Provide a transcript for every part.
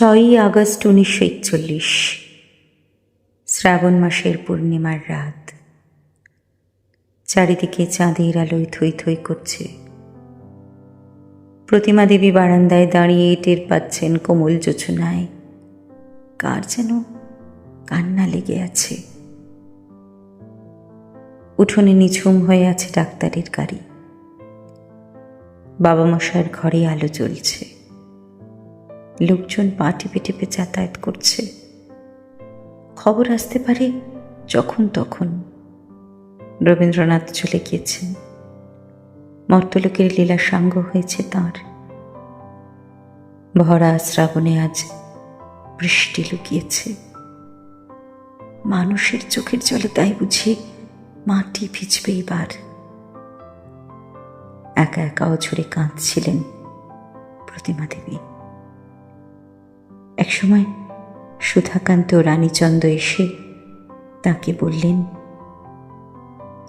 ছয়ই আগস্ট উনিশশো একচল্লিশ, শ্রাবণ মাসের পূর্ণিমার রাত। চারিদিকে চাঁদের আলোয় থই থই করছে। প্রতিমা দেবী বারান্দায় দাঁড়িয়ে টের পাচ্ছেন কোমল যোচনায় কার যেন কান্না লেগে আছে। উঠোনে নিঝুম হয়ে আছে ডাক্তারের গাড়ি। বাবা মশাইয়ের ঘরে আলো জ্বলছে। লোকজন পা টিপে টিপে যাতায়াত করছে। খবর আসতে পারে যখন তখন। রবীন্দ্রনাথ চলে গিয়েছেন। মর্তলোকের লীলা সাঙ্গ হয়েছে তাঁর। ভরা শ্রাবণে আজ বৃষ্টি লুকিয়েছে। মানুষের চোখের জলে তাই বুঝি মাটি ভিজবে এবার। একা একা অঝরে কাঁদছিলেন প্রতিমা দেবী। একসময় সুধাকান্ত রানীচন্দ্র এসে তাকে বললেন,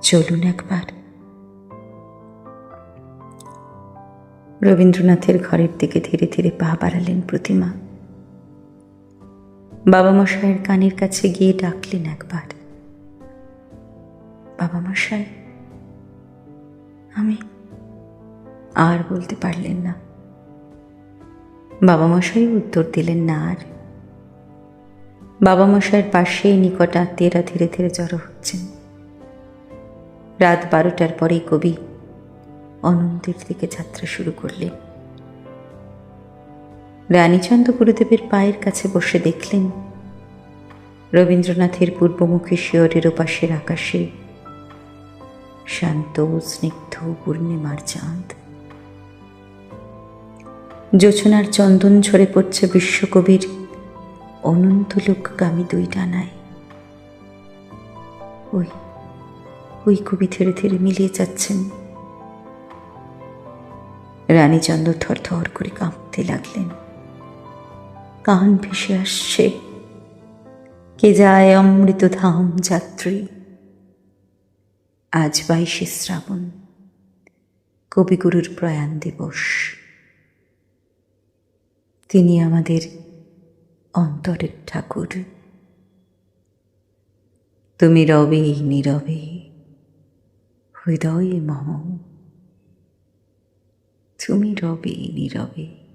চলুন একবার। রবীন্দ্রনাথের ঘরের দিকে ধীরে ধীরে পা বাড়ালেন প্রতিমা। বাবা মশাইয়ের কানের কাছে গিয়ে ডাকলেন একবার বাবা মশাই আমি আর বলতে পারলেন না। বাবা মশাই উত্তর দিলেন, না আর। বাবা মশাইয়ের পাশে নিকট আত্মীয়রা ধীরে ধীরে জড়ো হচ্ছেন। রাত বারোটার পরে কবি অনন্তের দিকে যাত্রা শুরু করলেন। রানীচন্দ্র গুরুদেবের পায়ের কাছে বসে দেখলেন, রবীন্দ্রনাথের পূর্বমুখী শিয়রের ওপাশের আকাশে শান্ত স্নিগ্ধ পূর্ণিমার চাঁদ। জোছনার চন্দন ঝরে পড়ছে বিশ্বকবির অনন্ত লোকগামী দুই ডানায়। ওই ওই কবি ধীরে ধীরে মিলিয়ে যাচ্ছেন। রানীচন্দ্র থর থর করে কাঁপতে লাগলেন। কান ভেসে আসছে, কে যায় অমৃত ধাম যাত্রী? আজ বাইশে শ্রাবণ, কবিগুরুর প্রয়াণ দিবস। তিনি আমাদের অন্তরের ঠাকুর। তুমি রবে নীরবে হৃদয়ে মম। তুমি রবে নীরবে।